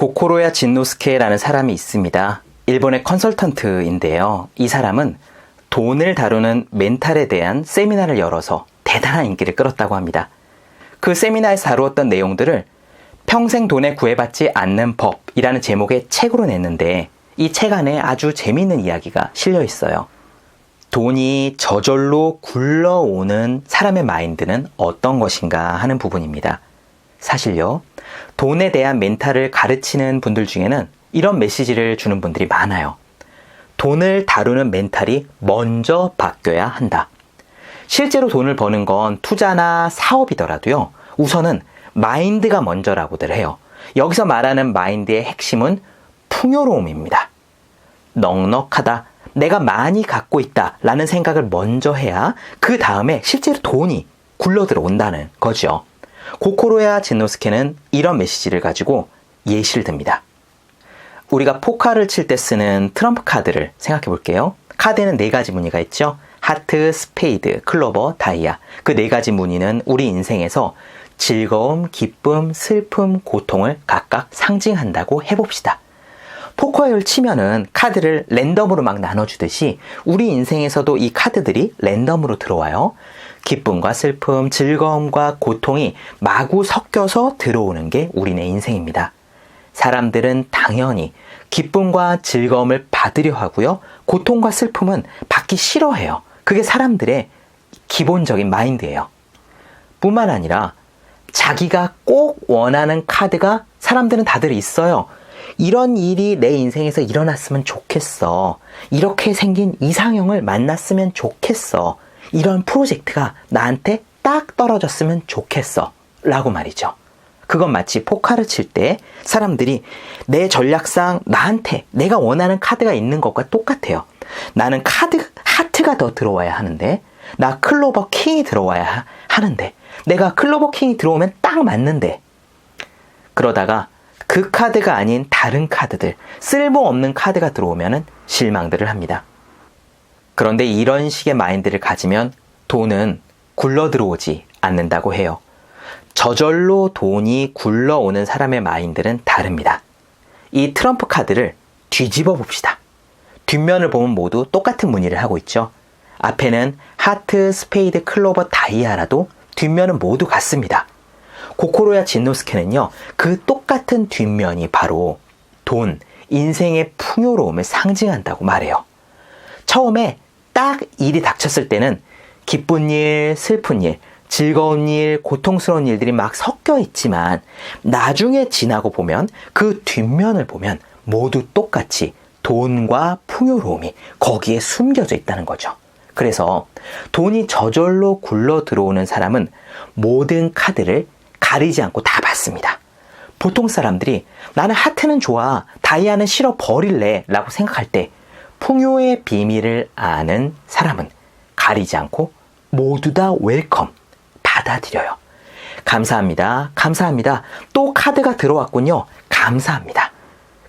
고코로야 진노스케라는 사람이 있습니다. 일본의 컨설턴트인데요. 이 사람은 돈을 다루는 멘탈에 대한 세미나를 열어서 대단한 인기를 끌었다고 합니다. 그 세미나에서 다루었던 내용들을 평생 돈에 구애받지 않는 법이라는 제목의 책으로 냈는데 이 책 안에 아주 재미있는 이야기가 실려 있어요. 돈이 저절로 굴러오는 사람의 마인드는 어떤 것인가 하는 부분입니다. 사실요, 돈에 대한 멘탈을 가르치는 분들 중에는 이런 메시지를 주는 분들이 많아요. 돈을 다루는 멘탈이 먼저 바뀌어야 한다. 실제로 돈을 버는 건 투자나 사업이더라도요, 우선은 마인드가 먼저라고들 해요. 여기서 말하는 마인드의 핵심은 풍요로움입니다. 넉넉하다. 내가 많이 갖고 있다. 라는 생각을 먼저 해야 그 다음에 실제로 돈이 굴러 들어온다는 거죠. 고코로야 진노스케는 이런 메시지를 가지고 예시를 듭니다. 우리가 포카를 칠 때 쓰는 트럼프 카드를 생각해 볼게요. 카드에는 네 가지 무늬가 있죠. 하트, 스페이드, 클로버, 다이아. 그 네 가지 무늬는 우리 인생에서 즐거움, 기쁨, 슬픔, 고통을 각각 상징한다고 해봅시다. 포커를 치면은 카드를 랜덤으로 막 나눠주듯이 우리 인생에서도 이 카드들이 랜덤으로 들어와요. 기쁨과 슬픔, 즐거움과 고통이 마구 섞여서 들어오는 게 우리네 인생입니다. 사람들은 당연히 기쁨과 즐거움을 받으려 하고요. 고통과 슬픔은 받기 싫어해요. 그게 사람들의 기본적인 마인드예요. 뿐만 아니라 자기가 꼭 원하는 카드가 사람들은 다들 있어요. 이런 일이 내 인생에서 일어났으면 좋겠어. 이렇게 생긴 이상형을 만났으면 좋겠어. 이런 프로젝트가 나한테 딱 떨어졌으면 좋겠어. 라고 말이죠. 그건 마치 포카를 칠 때 사람들이 내 전략상 나한테 내가 원하는 카드가 있는 것과 똑같아요. 나는 카드, 하트가 더 들어와야 하는데, 나 클로버 킹이 들어와야 하는데, 내가 클로버 킹이 들어오면 딱 맞는데, 그러다가 그 카드가 아닌 다른 카드들, 쓸모없는 카드가 들어오면 실망들을 합니다. 그런데 이런 식의 마인드를 가지면 돈은 굴러 들어오지 않는다고 해요. 저절로 돈이 굴러오는 사람의 마인드는 다릅니다. 이 트럼프 카드를 뒤집어 봅시다. 뒷면을 보면 모두 똑같은 무늬를 하고 있죠. 앞에는 하트, 스페이드, 클로버, 다이아라도 뒷면은 모두 같습니다. 고코로야 진노스케는요, 그 똑같은 뒷면이 바로 돈, 인생의 풍요로움을 상징한다고 말해요. 처음에 딱 일이 닥쳤을 때는 기쁜 일, 슬픈 일, 즐거운 일, 고통스러운 일들이 막 섞여 있지만 나중에 지나고 보면 그 뒷면을 보면 모두 똑같이 돈과 풍요로움이 거기에 숨겨져 있다는 거죠. 그래서 돈이 저절로 굴러 들어오는 사람은 모든 카드를 가리지 않고 다 받습니다. 보통 사람들이 나는 하트는 좋아, 다이아는 싫어 버릴래 라고 생각할 때 풍요의 비밀을 아는 사람은 가리지 않고 모두 다 웰컴, 받아들여요. 감사합니다. 감사합니다. 또 카드가 들어왔군요. 감사합니다.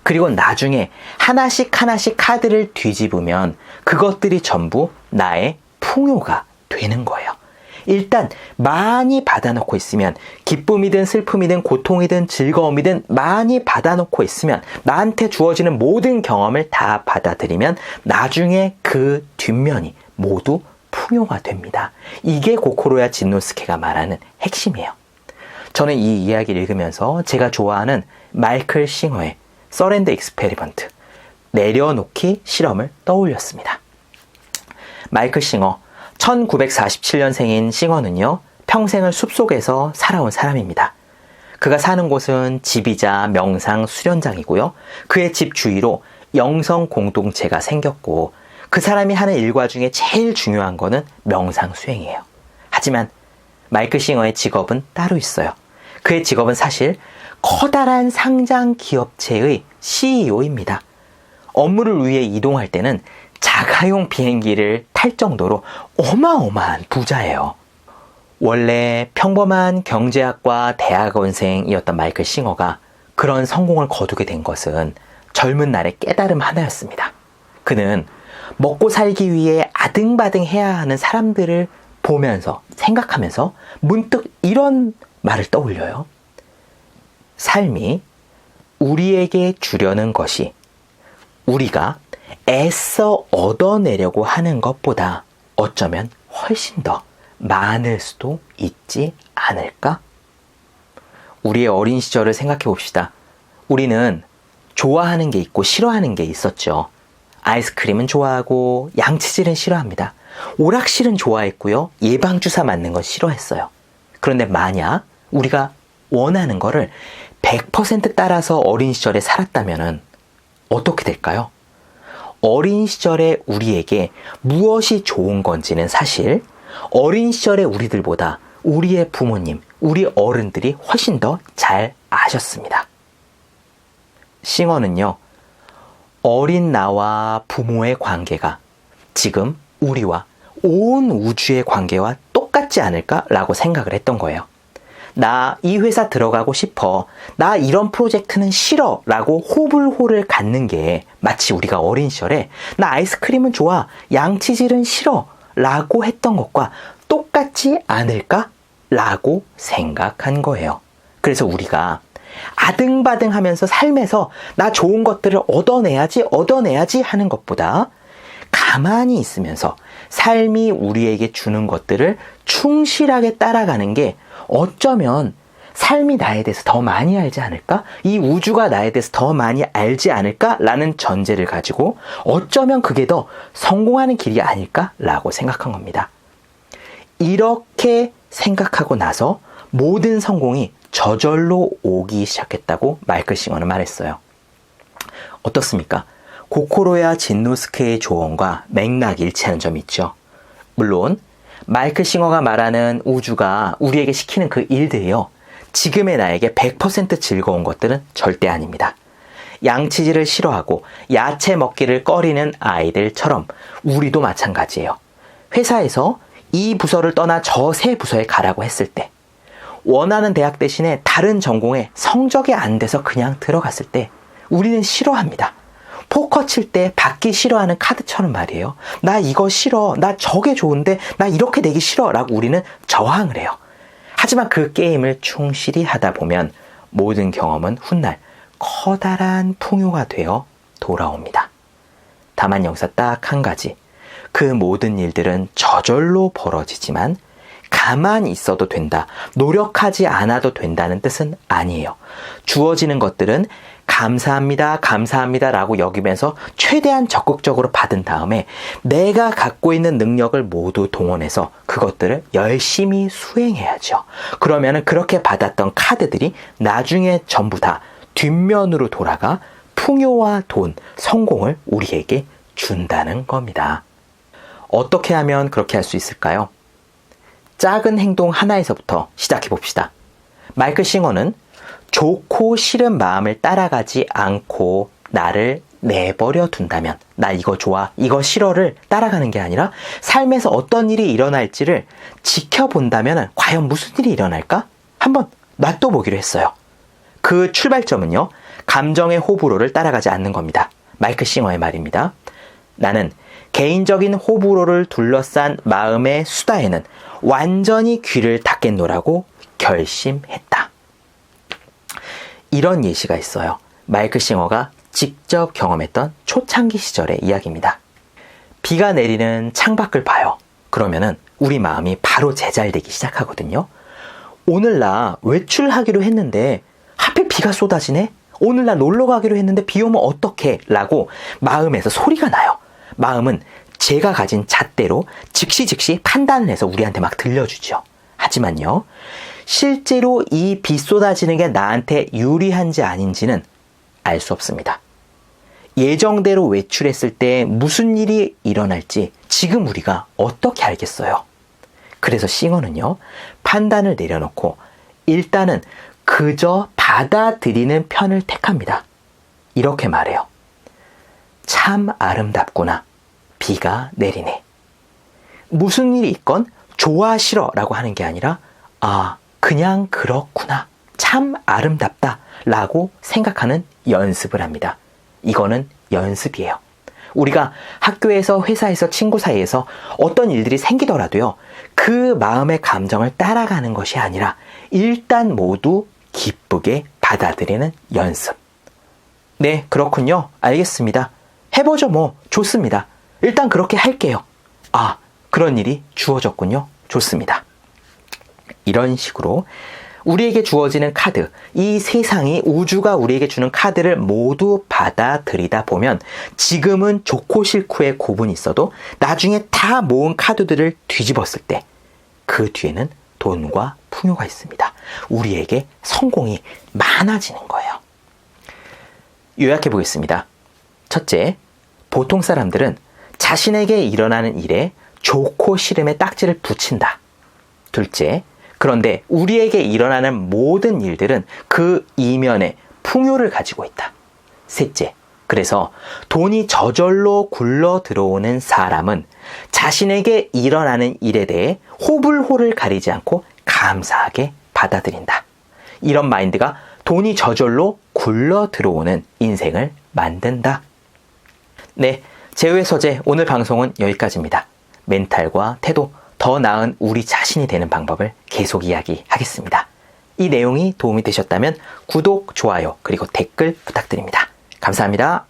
그리고 나중에 하나씩 하나씩 카드를 뒤집으면 그것들이 전부 나의 풍요가 되는 거예요. 일단 많이 받아놓고 있으면 기쁨이든 슬픔이든 고통이든 즐거움이든 많이 받아놓고 있으면 나한테 주어지는 모든 경험을 다 받아들이면 나중에 그 뒷면이 모두 풍요가 됩니다. 이게 고코로야 진노스케가 말하는 핵심이에요. 저는 이 이야기를 읽으면서 제가 좋아하는 마이클 싱어의 서렌드 익스페리먼트 내려놓기 실험을 떠올렸습니다. 마이클 싱어 1947년생인 싱어는요 평생을 숲속에서 살아온 사람입니다. 그가 사는 곳은 집이자 명상 수련장이고요. 그의 집 주위로 영성 공동체가 생겼고 그 사람이 하는 일과 중에 제일 중요한 거는 명상 수행이에요. 하지만 마이클 싱어의 직업은 따로 있어요. 그의 직업은 사실 커다란 상장 기업체의 CEO입니다. 업무를 위해 이동할 때는 자가용 비행기를 탈 정도로 어마어마한 부자예요. 원래 평범한 경제학과 대학원생이었던 마이클 싱어가 그런 성공을 거두게 된 것은 젊은 날의 깨달음 하나였습니다. 그는 먹고 살기 위해 아등바등 해야 하는 사람들을 보면서 생각하면서 문득 이런 말을 떠올려요. 삶이 우리에게 주려는 것이 우리가 애써 얻어내려고 하는 것보다 어쩌면 훨씬 더 많을 수도 있지 않을까? 우리의 어린 시절을 생각해 봅시다. 우리는 좋아하는 게 있고 싫어하는 게 있었죠. 아이스크림은 좋아하고 양치질은 싫어합니다. 오락실은 좋아했고요. 예방주사 맞는 건 싫어했어요. 그런데 만약 우리가 원하는 거를 100% 따라서 어린 시절에 살았다면 어떻게 될까요? 어린 시절에 우리에게 무엇이 좋은 건지는 사실 어린 시절의 우리들보다 우리의 부모님, 우리 어른들이 훨씬 더 잘 아셨습니다. 싱어는요, 어린 나와 부모의 관계가 지금 우리와 온 우주의 관계와 똑같지 않을까라고 생각을 했던 거예요. 나 이 회사 들어가고 싶어. 나 이런 프로젝트는 싫어. 라고 호불호를 갖는 게 마치 우리가 어린 시절에 나 아이스크림은 좋아. 양치질은 싫어. 라고 했던 것과 똑같지 않을까? 라고 생각한 거예요. 그래서 우리가 아등바등 하면서 삶에서 나 좋은 것들을 얻어내야지, 얻어내야지 하는 것보다 가만히 있으면서 삶이 우리에게 주는 것들을 충실하게 따라가는 게 어쩌면 삶이 나에 대해서 더 많이 알지 않을까? 이 우주가 나에 대해서 더 많이 알지 않을까? 라는 전제를 가지고 어쩌면 그게 더 성공하는 길이 아닐까? 라고 생각한 겁니다. 이렇게 생각하고 나서 모든 성공이 저절로 오기 시작했다고 마이클 싱어는 말했어요. 어떻습니까? 고코로야 진노스케의 조언과 맥락이 일치하는 점이 있죠. 물론 마이클 싱어가 말하는 우주가 우리에게 시키는 그 일들이요. 지금의 나에게 100% 즐거운 것들은 절대 아닙니다. 양치질을 싫어하고 야채 먹기를 꺼리는 아이들처럼 우리도 마찬가지예요. 회사에서 이 부서를 떠나 저 새 부서에 가라고 했을 때 원하는 대학 대신에 다른 전공에 성적이 안 돼서 그냥 들어갔을 때 우리는 싫어합니다. 포커 칠 때 받기 싫어하는 카드처럼 말이에요. 나 이거 싫어. 나 저게 좋은데 나 이렇게 내기 싫어. 라고 우리는 저항을 해요. 하지만 그 게임을 충실히 하다 보면 모든 경험은 훗날 커다란 풍요가 되어 돌아옵니다. 다만 여기서 딱 한 가지. 그 모든 일들은 저절로 벌어지지만 가만히 있어도 된다. 노력하지 않아도 된다는 뜻은 아니에요. 주어지는 것들은 감사합니다, 감사합니다 라고 여기면서 최대한 적극적으로 받은 다음에 내가 갖고 있는 능력을 모두 동원해서 그것들을 열심히 수행해야죠. 그러면 그렇게 받았던 카드들이 나중에 전부 다 뒷면으로 돌아가 풍요와 돈, 성공을 우리에게 준다는 겁니다. 어떻게 하면 그렇게 할 수 있을까요? 작은 행동 하나에서부터 시작해 봅시다. 마이클 싱어는 좋고 싫은 마음을 따라가지 않고 나를 내버려 둔다면 나 이거 좋아 이거 싫어를 따라가는 게 아니라 삶에서 어떤 일이 일어날지를 지켜본다면 과연 무슨 일이 일어날까? 한번 놔둬보기로 했어요. 그 출발점은요 감정의 호불호를 따라가지 않는 겁니다. 마이클 싱어의 말입니다. 나는 개인적인 호불호를 둘러싼 마음의 수다에는 완전히 귀를 닫겠노라고 결심했다 이런 예시가 있어요. 마이클 싱어가 직접 경험했던 초창기 시절의 이야기입니다. 비가 내리는 창밖을 봐요. 그러면은 우리 마음이 바로 제잘되기 시작하거든요. 오늘 나 외출하기로 했는데 하필 비가 쏟아지네? 오늘 나 놀러 가기로 했는데 비 오면 어떡해? 라고 마음에서 소리가 나요. 마음은 제가 가진 잣대로 즉시 즉시 판단을 해서 우리한테 막 들려주죠. 하지만요, 실제로 이 비 쏟아지는 게 나한테 유리한지 아닌지는 알 수 없습니다. 예정대로 외출했을 때 무슨 일이 일어날지 지금 우리가 어떻게 알겠어요? 그래서 싱어는요, 판단을 내려놓고 일단은 그저 받아들이는 편을 택합니다. 이렇게 말해요. 참 아름답구나. 비가 내리네. 무슨 일이 있건 좋아 싫어 라고 하는 게 아니라, 아, 그냥 그렇구나. 참 아름답다. 라고 생각하는 연습을 합니다. 이거는 연습이에요. 우리가 학교에서, 회사에서, 친구 사이에서 어떤 일들이 생기더라도요, 그 마음의 감정을 따라가는 것이 아니라 일단 모두 기쁘게 받아들이는 연습. 네, 그렇군요. 알겠습니다. 해보죠, 뭐. 좋습니다. 일단 그렇게 할게요. 아, 그런 일이 주어졌군요. 좋습니다. 이런 식으로 우리에게 주어지는 카드, 이 세상이 우주가 우리에게 주는 카드를 모두 받아들이다 보면 지금은 좋고 싫고의 고분이 있어도 나중에 다 모은 카드들을 뒤집었을 때 그 뒤에는 돈과 풍요가 있습니다. 우리에게 성공이 많아지는 거예요. 요약해 보겠습니다. 첫째, 보통 사람들은 자신에게 일어나는 일에 좋고 싫음의 딱지를 붙인다. 둘째, 그런데 우리에게 일어나는 모든 일들은 그 이면에 풍요를 가지고 있다. 셋째, 그래서 돈이 저절로 굴러 들어오는 사람은 자신에게 일어나는 일에 대해 호불호를 가리지 않고 감사하게 받아들인다. 이런 마인드가 돈이 저절로 굴러 들어오는 인생을 만든다. 네, 제외 서재 오늘 방송은 여기까지입니다. 멘탈과 태도, 더 나은 우리 자신이 되는 방법을 계속 이야기하겠습니다. 이 내용이 도움이 되셨다면 구독, 좋아요, 그리고 댓글 부탁드립니다. 감사합니다.